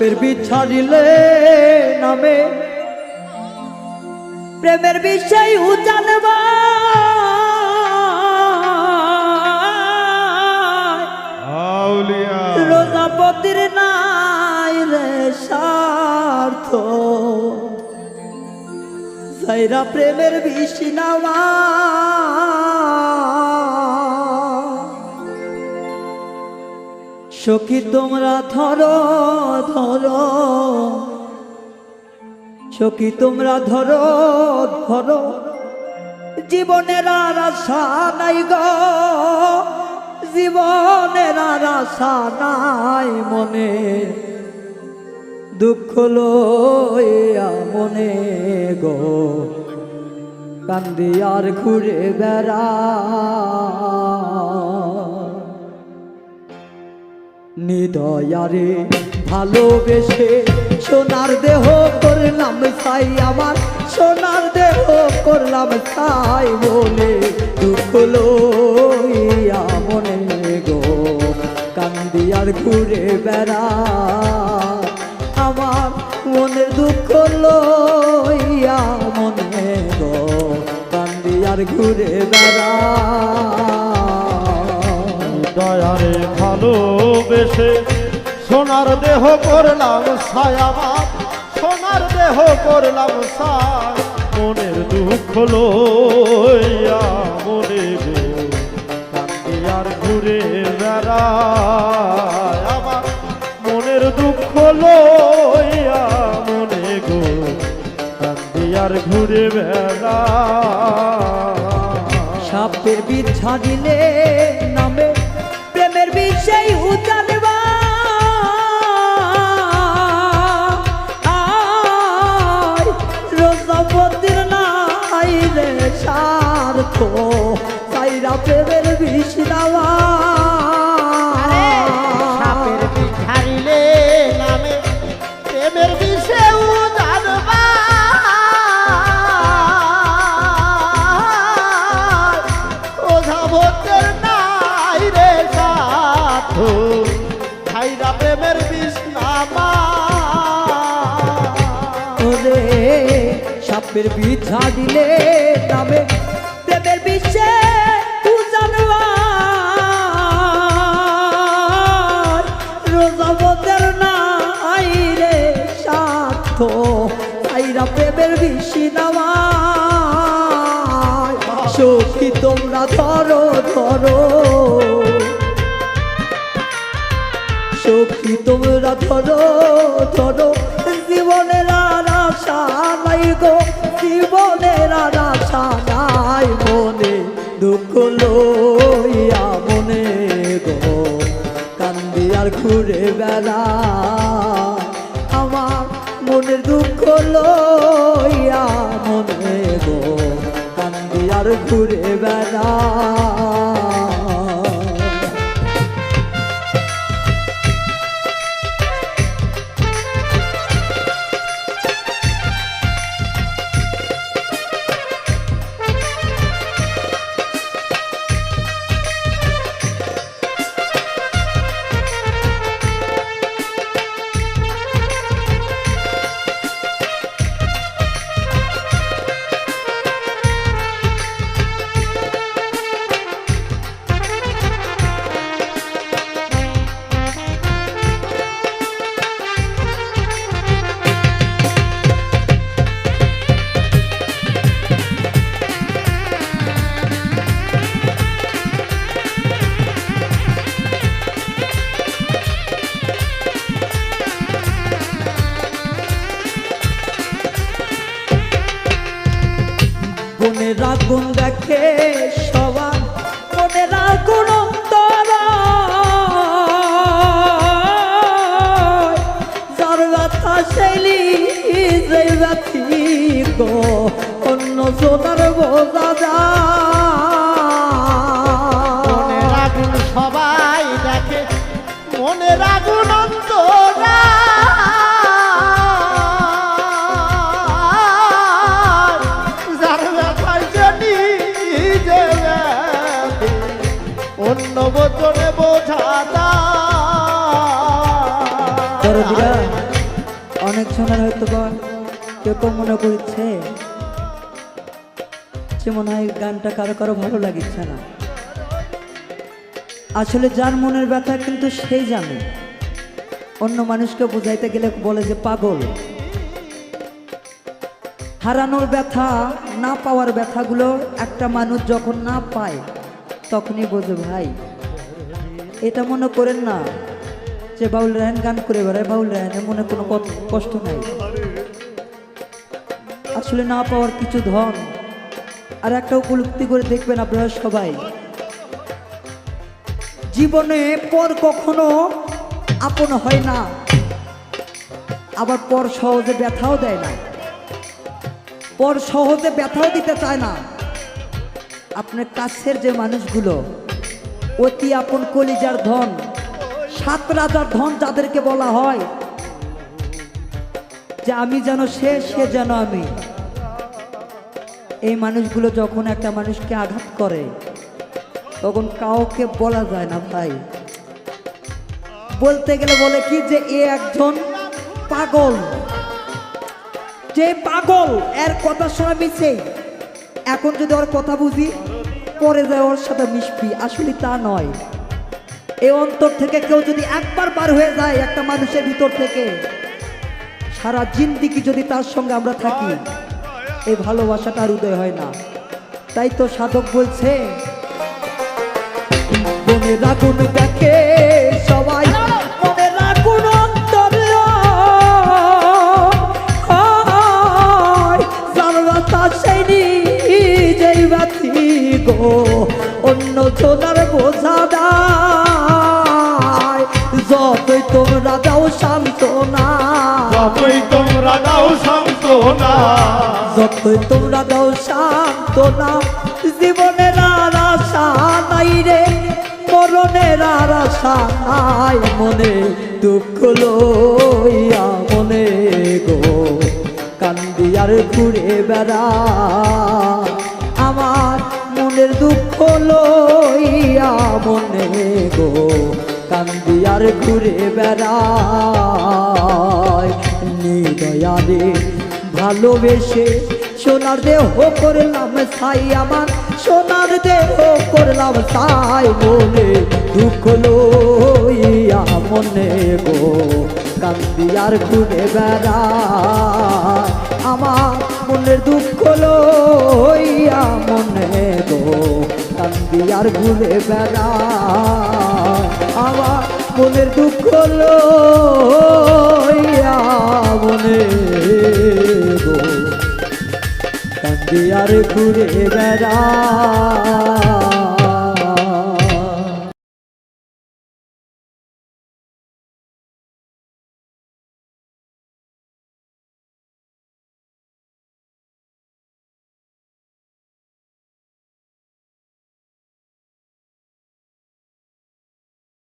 সাপের বিছাড়িলে নামে। প্রেমের বিষয় উজানবা রোজাপতির নাই রে স্বার্থ। সাইরা প্রেমের বিষ্ণামা সখী, তোমরা ধরো ধরো। সখী, তোমরা ধরো ধরো। জীবনের আর আশা নাই গো। জীবনের আর আশা নাই মনে। দুঃখ লইয়া মনে গো। কান্দি আর ঘুরে বেড়া নিদয়ারে ভালোবেসে সোনার দেহ করলাম সাই আমার সোনার দেহ করলাম সাই বলে দুঃখ মনে গো, কান্দি আর ঘুরে বেড়া। আমার মনের দুঃখ লইয়া মনে গো আর ঘুরে বেড়া। দয়ারে ভালোবেসে। সোনার দেহ করলাম ছায়াবাদ সোনার দেহ করলাম ছায়। মনের দুঃখ লইয়া মনে গো আর ঘুরে বেড়ায় আমার। মনের দুঃখ লইয়া মনে গো। আর ঘুরে বেড়ায়। সাপের বিচ্ছা প্রেমের স্বার্থ সাইরা প্রেমের বিষ দেওয়া সাপের বীজ ছাড়িলে তবে প্রেমের তাইরা প্রেমের তোমরা ধরো ধরো। সখী তোমরা ধরো। আর ঘুরে বেড়া। আমার মনের দুঃখ লইয়া মনে গো কান্দি আর ঘুরে বেড়া। মনের আগুন দেখে সবার মনের আগুন অন্তর যার ব্যথা শৈলী যে ব্যথি অন্য সোনার বোঝা মনের অনেক জনের হয়তো বা কেউ কেউ মনে করছে যে মনে হয় গানটা কারও কারও ভালো লাগিচ্ছে না। আসলে যার মনের ব্যথা কিন্তু সেই জানে। অন্য মানুষকে বোঝাইতে গেলে বলে যে পাগল। হারানোর ব্যথা, না পাওয়ার ব্যথাগুলো একটা মানুষ যখন না পায়, তখনই বোঝে ভাই, এটা মনে করেন না। যে বাউল রায়ন গান করে বেড়ায়, বাউল রায়নের মনে কোনো কষ্ট নাই। আসলে না পাওয়ার কিছু ধন, আর একটা উপলব্ধি করে দেখবেন আপনারা সবাই। জীবনে পর কখনো আপন হয় না, আবার পর সহজে ব্যথাও দেয় না। পর সহজে ব্যথাও দিতে চায় না। আপনার কাছের যে মানুষগুলো, অতি আপন কলিজার ধন সাত রাজার ধন যাদেরকে বলা হয়, যে আমি যেন সে সে যেন আমি। এই মানুষগুলো যখন একটা মানুষকে আঘাত করে, তখন কাউকে বলা যায় না ভাই। বলতে গেলে বলে কি যে এ একজন পাগল। যে পাগল, এর কথা শোনা মিশে এখন যদি ওর কথা বুঝি, পরে যায় ওর সাথে মিশবি। আসলে তা নয়। এই অন্তর থেকে কেউ যদি একবার বার হয়ে যায় একটা মানুষের ভিতর থেকে, সারা জিন্দিগি যদি তার সঙ্গে আমরা থাকি এই ভালোবাসাটা আর উদয় হয় না। তাই তো সাধক বলছে দেখে সবাই অন্য জোনার বোঝা দায় যতই তোমরা দাও শান্ত না যতই তোমরা দাও সান্ত্বনা। যতই তোমরা দাও শান্ত না জীবনের আর আশা নাই রে মরণের আর আশা নাই মনে দুঃখ লইয়া মনে গো। কান্দি আর ঘুরে বেড়া আমার মনের দুঃখ লইয়া মনে গো। কান্দি আর ঘুরে বেড়ায়। নিদয়ারে ভালোবেসে সোনার দেহ করলাম সাই আমার, সোনার দেহ করলাম সাই মনে দুঃখ লইয়া মনে গো। কান্দি আর ঘুরে বেড়া আমার মনের দুঃখ লইয়া মনে গো। কান্দি আর ঘুরে বেড়া আমার লইয়া মনে গো। ঘুরে বেড়া